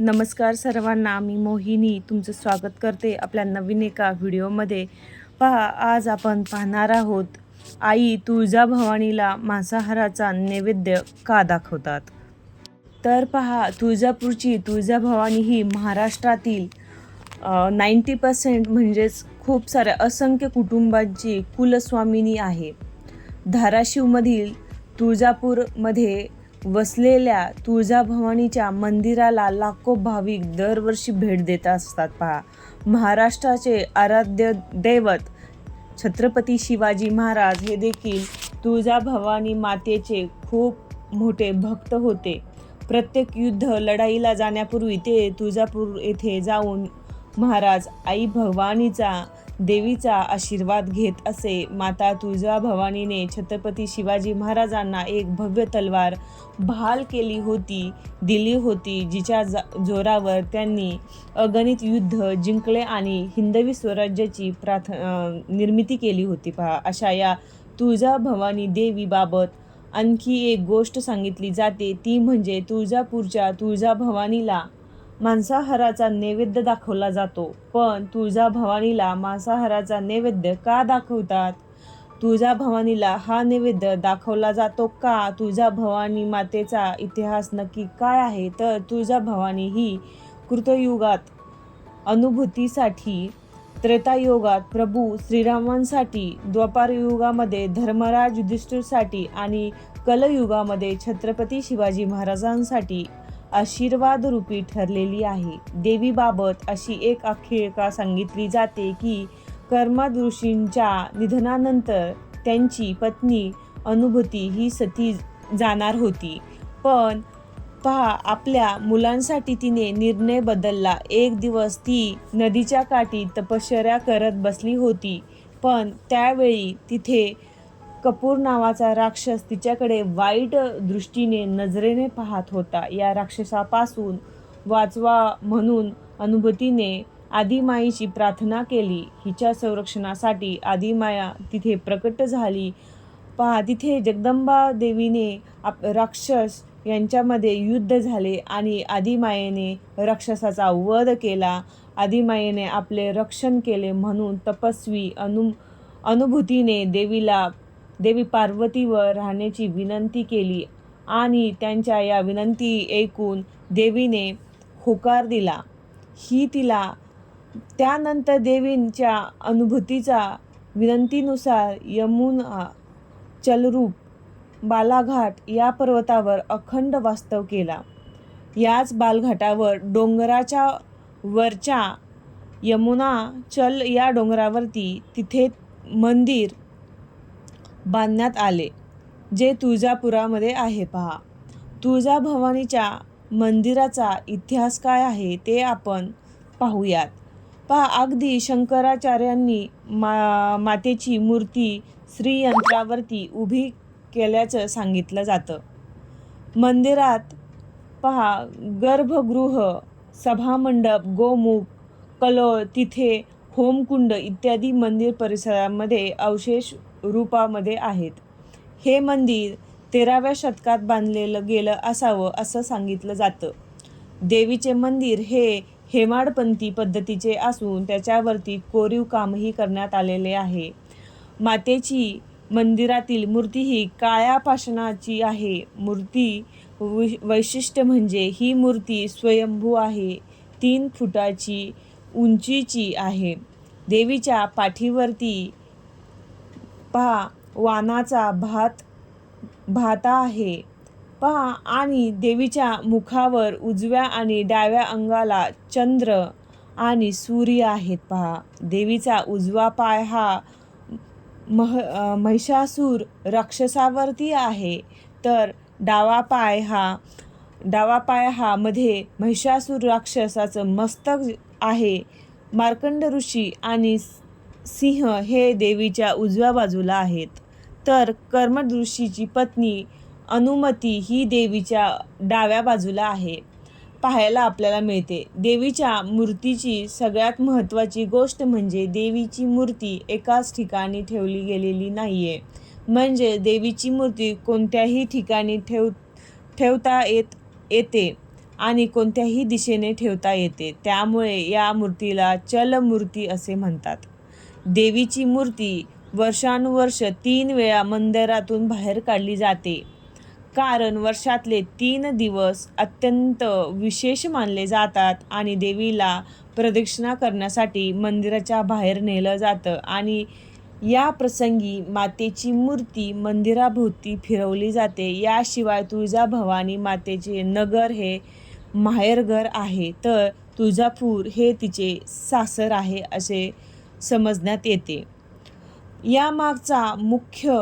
नमस्कार सर्वांना मी मोहिनी तुमचं स्वागत करते आपल्या नवीन एका व्हिडिओमध्ये. पहा आज आपण पाहणार आहोत आई तुळजाभवानीला मांसाहाराचा नैवेद्य का दाखवतात? तर पहा तुळजापूरची तुळजाभवानी ही महाराष्ट्रातील नाईंटी पर्सेंट म्हणजेच खूप साऱ्या असंख्य कुटुंबांची कुलस्वामिनी आहे. धाराशिवमधील तुळजापूरमध्ये वसलेल्या तुळजाभवानीच्या मंदिराला लाखो भाविक दरवर्षी भेट देत असतात पहा. महाराष्ट्राचे आराध्य दैवत छत्रपती शिवाजी महाराज हे देखील तुळजाभवानी मातेचे खूप मोठे भक्त होते. प्रत्येक युद्ध लढाईला जाण्यापूर्वी ते तुळजापूर येथे जाऊन महाराज आई भवानीचा देवीचा आशीर्वाद घेत असे माता तुळजाभवानीने छत्रपती शिवाजी महाराजांना एक भव्य तलवार बहाल केली होती दिली होती जिच्या जोरावर त्यांनी अगणित युद्ध जिंकले आणि हिंदवी स्वराज्याची प्राथ निर्मिती केली होती. पहा अशा या तुळजाभवानी देवीबाबत आणखी एक गोष्ट सांगितली जाते. ती म्हणजे तुळजापूरच्या तुळजाभवानीला मांसाहाराचा नैवेद्य दाखवला जातो. पण तुळजाभवानीला मांसाहाराचा नैवेद्य का दाखवतात? तुळजाभवानीला हा नैवेद्य दाखवला जातो का? तुळजाभवानी मातेचा इतिहास नक्की काय आहे? तर तुळजाभवानी ही कृतयुगात अनुभूतीसाठी त्रेतायुगात प्रभू श्रीरामांसाठी द्वापारयुगामध्ये धर्मराज युधिष्ठिरसाठी आणि कलयुगामध्ये छत्रपती शिवाजी महाराजांसाठी आशीर्वाद रूपी ठरलेली आहे. देवीबाबत अशी एक आख्यायिका सांगितली जाते की कर्मदृषींच्या निधनानंतर त्यांची पत्नी अनुभूती ही सती जाणार होती. पण पहा आपल्या मुलांसाठी तिने निर्णय बदलला. एक दिवस ती नदीच्या काठी तपश्चर्या करत बसली होती. पण त्यावेळी तिथे कपूर नावाचा राक्षस तिच्याकडे वाईट दृष्टीने नजरेने पाहत होता. या राक्षसापासून वाचवा म्हणून अनुभूतीने आदिमाईची प्रार्थना केली. हिच्या संरक्षणासाठी आदिमाया तिथे प्रकट झाली. पहा तिथे जगदंबा देवीने आप राक्षस यांच्यामध्ये युद्ध झाले आणि आदिमायेने राक्षसाचा वध केला. आदिमायेने आपले रक्षण केले म्हणून तपस्वी अनु अनुभूतीने देवीला देवी पार्वतीवर राहण्याची विनंती केली आणि त्यांच्या या विनंती ऐकून देवीने होकार दिला. ही तिला त्यानंतर देवींच्या अनुभूतीचा विनंतीनुसार यमुना चलरूप बालाघाट या पर्वतावर अखंड वास्तव केला. याच बालघाटावर डोंगराच्या वरच्या यमुना चल या डोंगरावरती तिथे मंदिर बांधण्यात आले जे तुळजापुरामध्ये आहे. पहा तुळजाभवानीच्या मंदिराचा इतिहास काय आहे ते आपण पाहूयात. पहा अगदी शंकराचार्यांनी मा मातेची मूर्ती श्रीयंत्रावरती उभी केल्याचं सांगितलं जातं. मंदिरात पहा गर्भगृह सभामंडप गोमुख कलोळ तिथे होमकुंड इत्यादी मंदिर परिसरामध्ये अवशेष रूपामध्ये आहेत. हे मंदिर तेराव्या शतकात बांधलेलं गेलं असावं असं सांगितलं जातं. देवीचे मंदिर हे हेमाडपंथी पद्धतीचे असून त्याच्यावरती कोरीव कामही करण्यात आलेले आहे. मातेची मंदिरातील मूर्ती ही काळ्या पाषाणाची आहे. मूर्ती वि वैशिष्ट्य म्हणजे ही मूर्ती स्वयंभू आहे. तीन फुटाची उंचीची आहे. देवीच्या पाठीवरती पहा वानाचा भात भाता आहे. पहा आणि देवीच्या मुखावर उजव्या आणि डाव्या अंगाला चंद्र आणि सूर्य आहेत पहा. देवीचा उजवा पाय हा मह महिषासूर राक्षसावरती आहे. तर डावा पाय हा डावा पाय हा मध्ये महिषासूर राक्षसाचं मस्तक आहे. मार्कंड ऋषी आणि सिंह हे देवीच्या उजव्या बाजूला आहेत. तर कर्मड ऋषीची पत्नी अनुमती ही देवीच्या डाव्या बाजूला आहे. पाहायला आपल्याला मिळते. देवीच्या मूर्तीची सगळ्यात महत्त्वाची गोष्ट म्हणजे देवीची मूर्ती एकाच ठिकाणी ठेवली गेलेली नाही आहे म्हणजे देवीची मूर्ती कोणत्याही ठिकाणी ठेव ठेवता येत येते आणि कोणत्याही दिशेने ठेवता येते. त्यामुळे या मूर्तीला चलमूर्ती असे म्हणतात. देवीची मूर्ती वर्षानुवर्ष तीन वेळा मंदिरातून बाहेर काढली जाते. कारण वर्षातले तीन दिवस अत्यंत विशेष मानले जातात आणि देवीला प्रदक्षिणा करण्यासाठी मंदिराच्या बाहेर नेलं जातं आणि या प्रसंगी मातेची मूर्ती मंदिराभोवती फिरवली जाते. याशिवाय तुळजाभवानी मातेचे नगर हे माहेरघर आहे. तर तुळजापूर हे तिचे सासर आहे असे समजण्यात येते. यामागचा मुख्य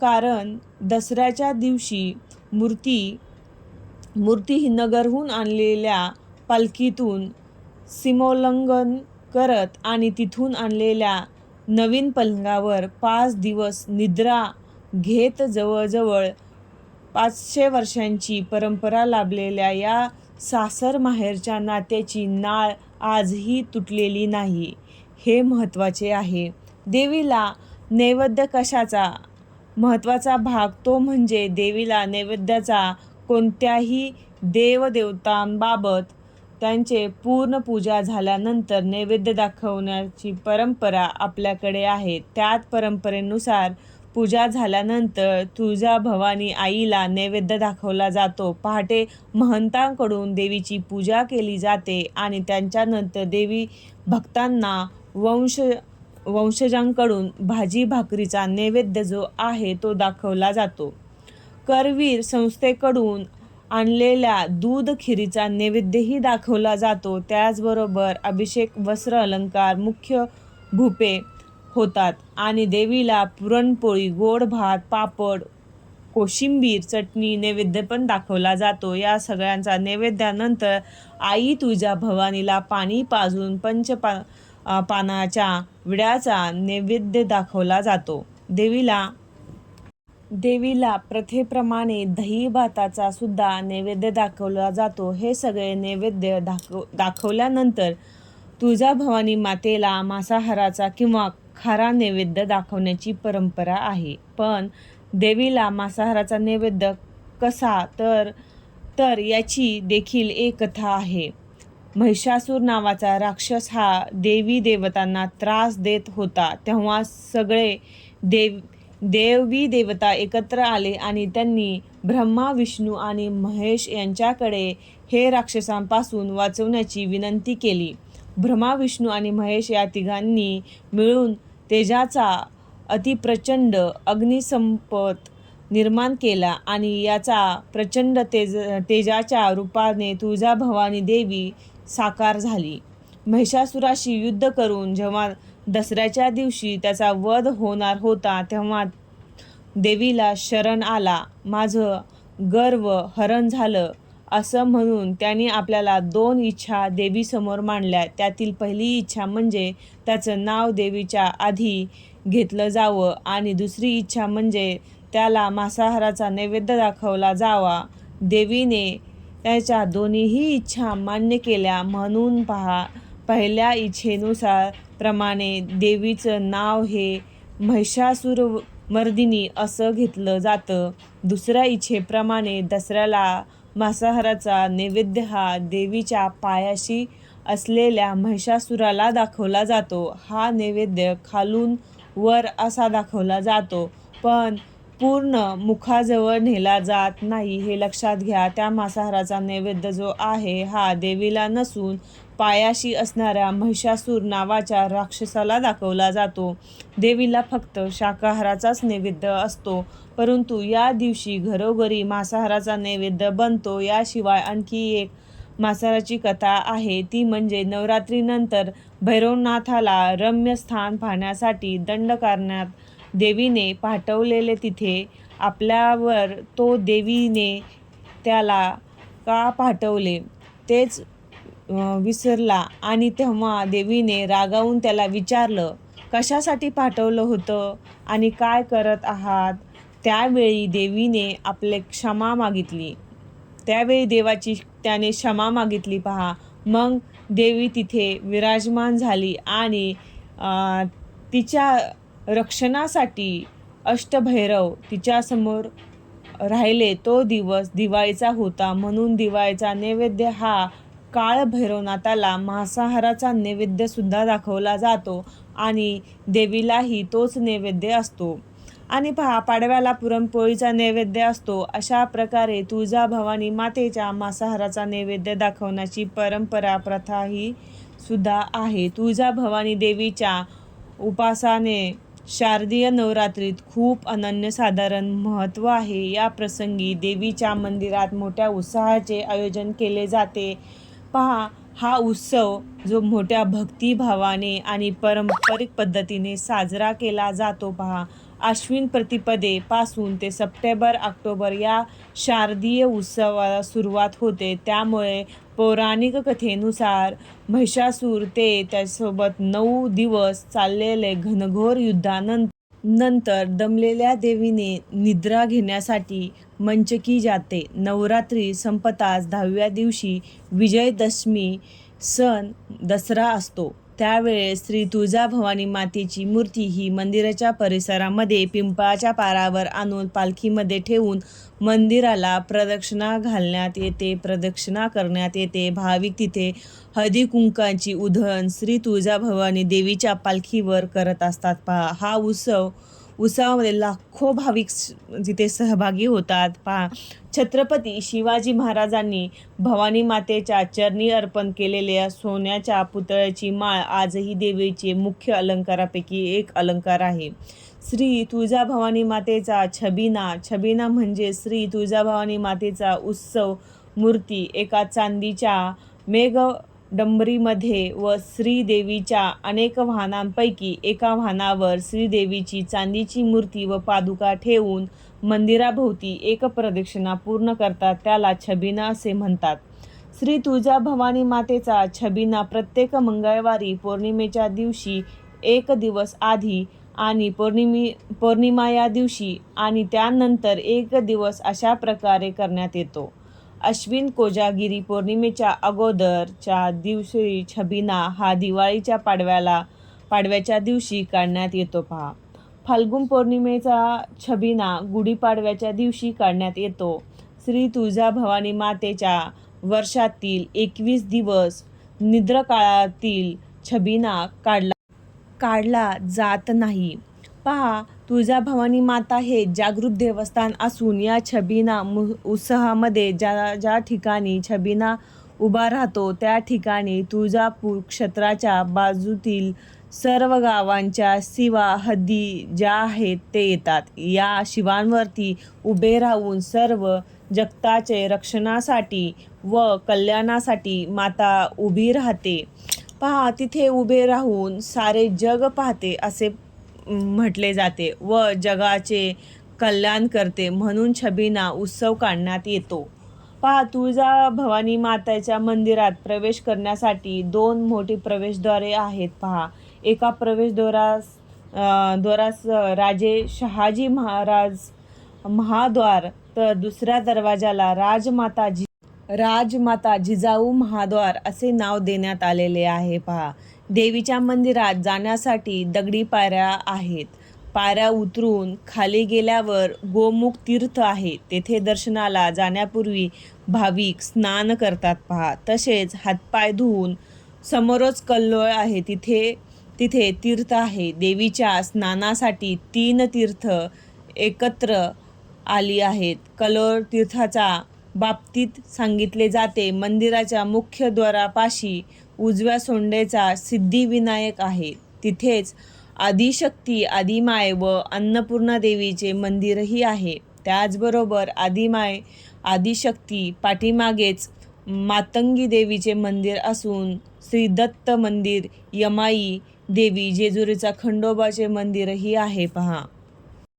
कारण दसऱ्याच्या दिवशी मूर्ती मूर्ती ही नगरहून आणलेल्या पालखीतून सीमोल्लंघन करत आणि तिथून आणलेल्या नवीन पलंगावर पाच दिवस निद्रा घेत जवळजवळ पाचशे वर्षांची परंपरा लाभलेल्या या सासर माहेरच्या नात्याची नाळ आजही तुटलेली नाही. हे महत्त्वाचे आहे. देवीला नैवेद्य कशाचा? महत्त्वाचा भाग तो म्हणजे देवीला नैवेद्याचा कोणत्याही देवदेवतांबाबत त्यांचे पूर्ण पूजा झाल्यानंतर नैवेद्य दाखवण्याची परंपरा आपल्याकडे आहे. त्यात परंपरेनुसार पूजा झाल्यानंतर तुळजाभवानी आईला नैवेद्य दाखवला जातो. पहाटे महंतांकडून देवीची पूजा केली जाते आणि त्यांच्यानंतर देवी भक्तांना वंश वंशजांकडून भाजी भाकरीचा नैवेद्य जो आहे तो दाखवला जातो. करवीर संस्थेकडून आणलेल्या दूध खिरीचा नैवेद्यही दाखवला जातो. त्याचबरोबर अभिषेक वस्त्र अलंकार मुख्य भूपे होतात. आणि देवीला पुरणपोळी गोड भात पापड कोशिंबीर चटणी नैवेद्य पण दाखवला जातो. या सगळ्यांचा नैवेद्यानंतर आई तुळजा भवानीला पाणी पाजून पंचपा पानाच्या विड्याचा नैवेद्य दाखवला जातो. देवीला देवीला प्रथेप्रमाणे दही भाताचा सुद्धा नैवेद्य दाखवला जातो. हे सगळे नैवेद्य दाखव दाखवल्यानंतर तुळजाभवानी मातेला मांसाहाराचा किंवा खारा नैवेद्य दाखवण्याची परंपरा आहे. पण देवीला मांसाहाराचा नैवेद्य कसा तर तर याची देखील एक कथा आहे. महिषासूर नावाचा राक्षस हा देवी देवतांना त्रास देत होता. तेव्हा सगळे देव देवी देवता एकत्र आले आणि त्यांनी ब्रह्मा विष्णू आणि महेश यांच्याकडे हे राक्षसांपासून वाचवण्याची विनंती केली. ब्रह्मा विष्णू आणि महेश या तिघांनी मिळून तेजाचा अतिप्रचंड अग्निसंपत निर्माण केला आणि याचा प्रचंड तेज तेजाच्या रूपाने तुळजाभवानी देवी साकार झाली. महिषासुराशी युद्ध करून जेव्हा दसऱ्याच्या दिवशी त्याचा वध होणार होता तेव्हा देवीला शरण आला. माझं गर्व हरण झालं असं म्हणून त्यांनी आपल्याला दोन इच्छा देवीसमोर मांडल्या. त्यातील पहिली इच्छा म्हणजे त्याचं नाव देवीच्या आधी घेतलं जावं आणि दुसरी इच्छा म्हणजे त्याला मांसाहाराचा नैवेद्य दाखवला जावा. देवीने त्याच्या दोन्हीही इच्छा मान्य केल्या. म्हणून पहा पहिल्या इच्छेनुसार प्रमाणे देवीचं नाव हे महिषासूर मर्दिनी असं घेतलं जातं. दुसऱ्या इच्छेप्रमाणे दसऱ्याला मांसाहाराचा नैवेद्य हा देवीच्या पायाशी असलेल्या महिषासुराला दाखवला जातो. हा नैवेद्य खालून वर असा दाखवला जातो. पण पूर्ण मुखाजवळ नेला जात नाही हे लक्षात घ्या. त्या मांसाहाराचा नैवेद्य जो आहे हा देवीला नसून पायाशी असणाऱ्या महिषासूर नावाच्या राक्षसाला दाखवला जातो. देवीला फक्त शाकाहाराचाच नैवेद्य असतो परंतु या दिवशी घरोघरी मांसाहाराचा नैवेद्य बनतो. याशिवाय आणखी एक मांसाहाराची कथा आहे ती म्हणजे नवरात्रीनंतर भैरवनाथाला रम्य स्थान पाहण्यासाठी दंड करण्यात देवीने पाठवलेले तिथे आपल्यावर तो देवीने त्याला का पाठवले? तेच विसरला आणि तेव्हा देवीने रागावून त्याला विचारलं कशासाठी पाठवलं होतं आणि काय करत आहात? त्यावेळी देवीने आपले क्षमा मागितली. त्यावेळी देवाची त्याने क्षमा मागितली पहा. मग देवी तिथे विराजमान झाली आणि तिच्या रक्षणासाठी अष्टभैरव तिच्यासमोर राहिले तो दिवस दिवाळीचा होता. म्हणून दिवाळीचा नैवेद्य हा काळभैरवनाथाला मांसाहाराचा नैवेद्यसुद्धा दाखवला जातो आणि देवीलाही तोच नैवेद्य असतो. आणि पहा पाडव्याला पुरणपोळीचा नैवेद्य असतो. अशा प्रकारे तुळजाभवानी मातेच्या मांसाहाराचा नैवेद्य दाखवण्याची परंपरा प्रथा ही सुद्धा आहे. तुळजाभवानी देवीच्या उपासाने शारदीय नवरात्रीत खूप अनन्यसाधारण महत्त्व आहे. या प्रसंगी देवीच्या मंदिरात मोठ्या उत्साहाचे आयोजन केले जाते. पहा हा उत्सव जो मोठ्या भक्तिभावाने आणि पारंपरिक पद्धतीने साजरा केला जातो पहा. आश्विन प्रतिपदेपासून ते सप्टेंबर ऑक्टोबर या शारदीय उत्सवाला सुरुवात होते. त्यामुळे पौराणिक कथेनुसार महिषासूर ते त्यासोबत नऊ दिवस चाललेले घनघोर युद्धानंतर नंतर दमलेल्या देवीने निद्रा घेण्यासाठी मंचकी जाते. नवरात्री संपताच दहाव्या दिवशी विजयदशमी सण दसरा असतो. त्यावेळेस श्री तुळजाभवानी मातेची मूर्ती ही मंदिराच्या परिसरामध्ये पिंपळाच्या पारावर आणून पालखीमध्ये ठेवून मंदिराला प्रदक्षिणा घालण्यात येते. प्रदक्षिणा करण्यात येते. भाविक तिथे हळदी कुंकाची उधळण श्री तुळजाभवानी देवीच्या पालखीवर करत असतात. पहा हा उत्सव उत्सवामध्ये लाखो भाविक जिथे सहभागी होतात. पहा छत्रपती शिवाजी महाराजांनी भवानी मातेच्या चरणी अर्पण केलेल्या सोन्याच्या पुतळ्याची माळ आजही देवीचे मुख्य अलंकारापैकी एक अलंकार आहे. श्री तुळजाभवानी मातेचा छबिना. छबिना म्हणजे श्री तुळजाभवानी मातेचा उत्सव मूर्ती एका चांदीच्या मेघ डंबरीमध्ये व श्रीदेवीच्या अनेक वाहनांपैकी एका वाहनावर श्रीदेवीची चांदीची मूर्ती व पादुका ठेवून मंदिराभोवती एक प्रदक्षिणा पूर्ण करतात त्याला छबिना असे म्हणतात. श्री तुळजाभवानी मातेचा छबिना प्रत्येक मंगळवारी पौर्णिमेच्या दिवशी एक दिवस आधी आणि पौर्णिमी पौर्णिमा या दिवशी आणि त्यानंतर एक दिवस अशा प्रकारे करण्यात येतो. अश्विन कोजागिरी पौर्णिमेच्या अगोदरच्या दिवशी छबिना हा दिवाळीच्या पाडव्याला पाडव्याच्या दिवशी काढण्यात येतो पहा. फाल्गुन पौर्णिमेचा छबिना गुढीपाडव्याच्या दिवशी काढण्यात येतो. श्री तुळजाभवानी मातेच्या वर्षातील एकवीस दिवस निद्रकाळातील छबिना काढला काढला जात नाही. पहा तुळजाभवानी माता हे जागृत देवस्थान असून या छबिना मु उत्साहामध्ये ज्या ज्या ठिकाणी छबिना उभा राहतो त्या ठिकाणी तुळजापूर क्षेत्राच्या बाजूतील सर्व गावांच्या शिवा हद्दी ज्या आहेत ते येतात. या शिवांवरती उभे राहून सर्व जगताचे रक्षणासाठी व कल्याणासाठी माता उभी राहते. पहा तिथे उभे राहून सारे जग पाहते असे म्हटले जाते व जगाचे कल्याण करते म्हणून छबीना उत्सव काढण्यात येतो. पहा तुळजा भवानी मातेच्या मंदिरात प्रवेश करण्यासाठी दोन मोठी प्रवेशद्वारे आहेत पहा. एका प्रवेशद्वारास द्वारास राजे शहाजी महाराज महाद्वार तर दुसऱ्या दरवाजाला राजमाताजी राजमाता जिजाऊ महाद्वार असे नाव देण्यात आलेले आहे. पहा देवीच्या मंदिरात जाण्यासाठी दगडी पायऱ्या आहेत. पायऱ्या उतरून खाली गेल्यावर गोमुख तीर्थ आहे. तेथे दर्शनाला जाण्यापूर्वी भाविक स्नान करतात. पहा तसेच हातपाय धुवून समोरच कल्लोळ आहे. तिथे तिथे तीर्थ आहे. देवीच्या स्नानासाठी तीन तीर्थ एकत्र आली आहेत. कलोर तीर्थाचा बाबतीत सांगितले जाते. मंदिराच्या मुख्य द्वारापाशी उजव्या सोंडेचा सिद्धिविनायक आहे. तिथेच आदिशक्ती आदिमाय व अन्नपूर्णा देवीचे मंदिरही आहे. त्याचबरोबर आदिमाय आदिशक्ती पाठीमागेच मातंगी देवीचे मंदिर असून श्री दत्त मंदिर यमाई देवी जेजुरीचा खंडोबाचे मंदिरही आहे. पहा.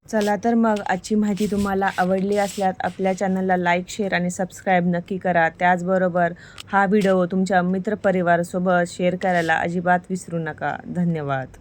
चला तर मग आजची माहिती तुम्हाला आवडली असल्यास आपल्या चॅनलला लाईक शेअर आणि सबस्क्राईब नक्की करा. त्याचबरोबर हा व्हिडिओ तुमच्या मित्रपरिवारासोबत शेअर करायला अजिबात विसरू नका. धन्यवाद.